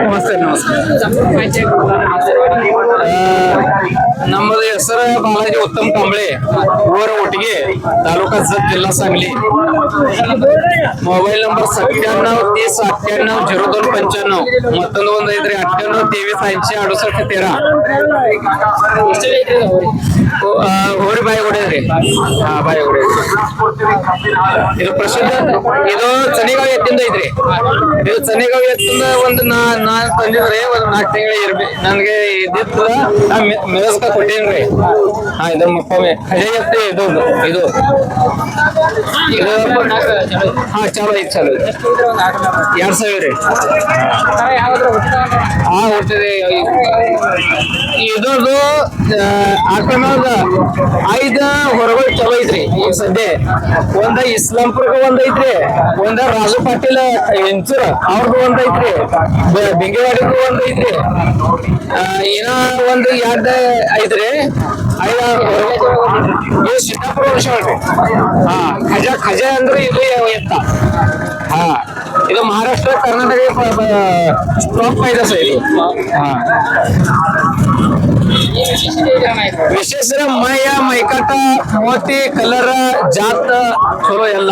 नमस्कार नमस्कार ನಮ್ಮದು ಹೆಸರು ಬಾಲಾಜಿ ಉತ್ತಮ್ ಕಂಬಳೆ. ಊರ ಒಟ್ಟಿಗೆ ತಾಲೂಕಾ ಜತ್ ಜಿಲ್ಲಾ ಸಂಗ್ಲಿ. ಮೊಬೈಲ್ ನಂಬರ್ ಸತ್ಯಾನ್ನವ್ ತೀಸ್ ಅತ್ಯಾನ್ನವ್ ಜೀರೋ ದೊಡ್ಡ पंच्याण्णव ಮತ್ತೊಂದು ಒಂದು ಐದ್ರಿ ಅತ್ಯಾನ್ನವ್ तेवीस ऐंशी अडुसष्ट तेरा ಹೋರಿ ಬಾಯಿ ರೀ ಹಾ ಬಾಯಿಗುಡಿ ಇದು ಪ್ರಸಿದ್ಧ, ಇದು ಚಳಿಗಾಲ ಎತ್ತಿಂದ ಐತ್ರಿ ಇದು ಚನಿಗಾವಿ ಎತ್ತಿಂದ ಒಂದು ನಾ ನಾ ತಂದಿದ್ರೆ ಒಂದ್ ನಾಲ್ಕು ತಿಂಗಳ ಇರ್ಬೇಕು ನನ್ಗೆ ಇದ್ದಿತ್ತು ನಾ ಮೆರಸ್ಕ ಕೊಟ್ಟೇನ್ರಿ. ಹಾ, ಇದು ಮಕ್ಕೊಮ್ಮೆ. ಹಳೆ ಎತ್ತಿ ಇದು ಇದು. ಇದು ಹಾ, ಚಲೋ ಐತಿ, ಚಲೋ ಎರಡ್ ಸಾವಿರ ರೀ. ಹಾ ಹುಟ್ಟಿದೆ ಇದೊಂದು ಆಕ್ರಮದ ಐದ ಹೊರಗಳು ಚಲೋ ಐತ್ರಿ ಈಗ ಸದ್ಯ ಒಂದ ಇಸ್ಲಾಂಪುರ್ಗ ಒಂದ್ ಐತ್ರಿ, ಒಂದ ರಾಜು ಪಾಟೀಲ್ ಇಂಚೂರ ಅವ್ರದ್ದು ಒಂದ್ ಐತ್ರಿ ಒಂದೈತ್ರಿ ಒಂದ್ ಐತ್ರಿ. ಏನೋ ಒಂದು ಎರಡ್ ಐತ್ರಿ. ಐದ ಸಿದ್ದಾಪುರ ವರ್ಷ ಹಾ, ಖಜಾ ಖಜಾ ಅಂದ್ರೆ ಇಲ್ಲಿ ಎತ್ತ. ಹಾ. ಇದು ಮಹಾರಾಷ್ಟ್ರ ಕರ್ನಾಟಕ ಸ್ಟಾಪ್ ಇದೆ ಸರ್ ಇದು ಹಾ ವಿಶೇಷ ಮೈಯ, ಮೈಕಟ, ಮೋತಿ, ಕಲರ್, ಜಾತ, ಚಲೋ ಎಲ್ಲ.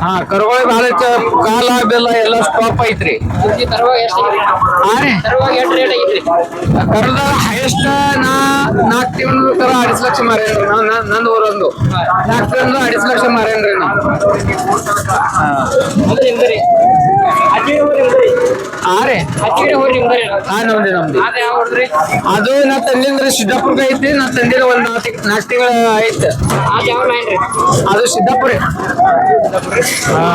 ಹಾ, ಕರುಗಳು ಚ- ಕಾಲ, ಬೆಲ್ಲ ಎಲ್ಲ ಸ್ಟಾಪ್ ಐತ್ರಿ. ಕರ್ದ ಹೈಯೆಸ್ಟ್ ನಾ ನಾಲ್ಕು ತಿಂಗಳು ಕರ ಅಡಿಸ್ ಲಕ್ಷ ಮಾರೇನ್ರಿ ನಂದು ಊರೊಂದು. ನಾಲ್ಕು ತಿಂಗಳು ಅಡಿಸ್ ಲಕ್ಷ ಮಾರೇನ್ರಿ ನಾ. ಹಾ ರೀ ಹಾ ನಮ್ದು. ನಮ್ದು ಅದು ನಾ ತಂದಿದ್ರೆ ಸಿದ್ದಾಪುರ್ಗ ಐತಿ ನಾ ತಂದಿರ ಒಂದ್ ನಾಲ್ಕು ನಾಲ್ಕು ತಿಂಗಳ ಐತಿ ಅದು ಸಿದ್ದಾಪುರ. ಹಾ.